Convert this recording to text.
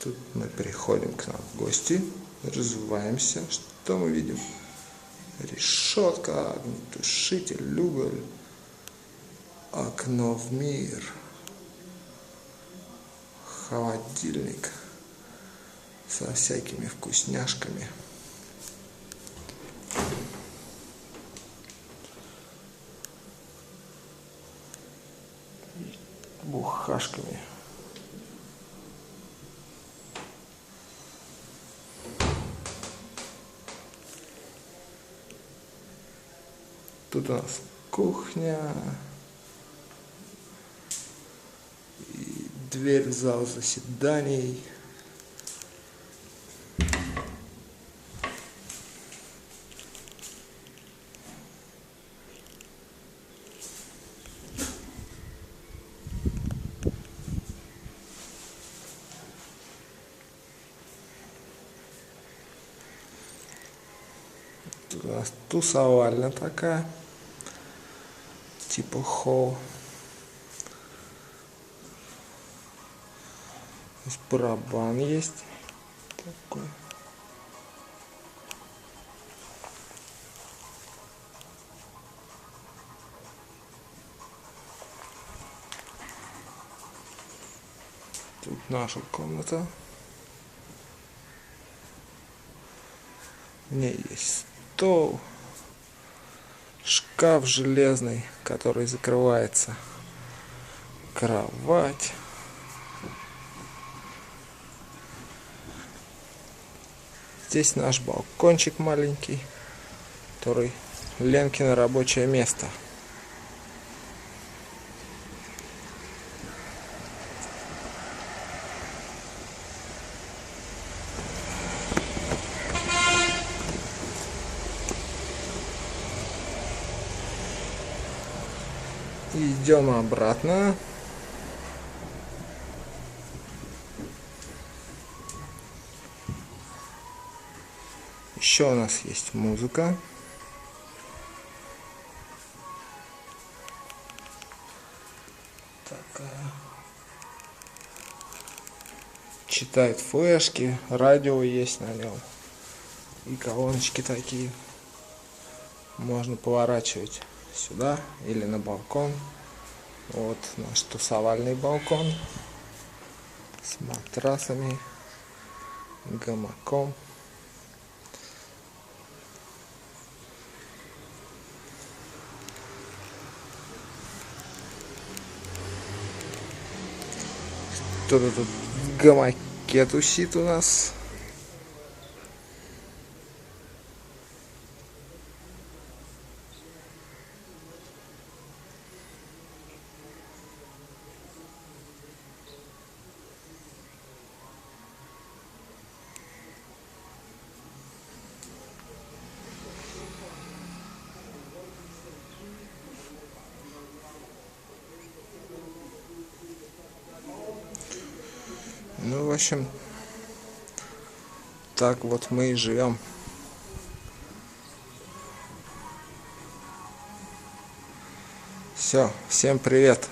Тут мы приходим к нам в гости, развиваемся. Что мы видим? Решетка, огнетушитель, уголь, окно в мир, холодильник со всякими вкусняшками. бухашками. Тут у нас кухня. И дверь в зал заседаний. Тут у нас тусовальня такая. Типа холл. Здесь барабан есть. Такой. Тут наша комната. В ней есть стол, шкаф железный, который закрывается, кровать. Здесь наш балкончик маленький, который Ленкино рабочее место. Идем обратно. Еще у нас есть музыка. Такая. Читает флешки, радио есть на нем. И колоночки такие. Можно поворачивать сюда или на балкон. Вот наш тусовальный балкон с матрасами, гамаком. Кто-то тут в гамаке тусит у нас. Ну, в общем, так вот мы и живем. Все, всем привет.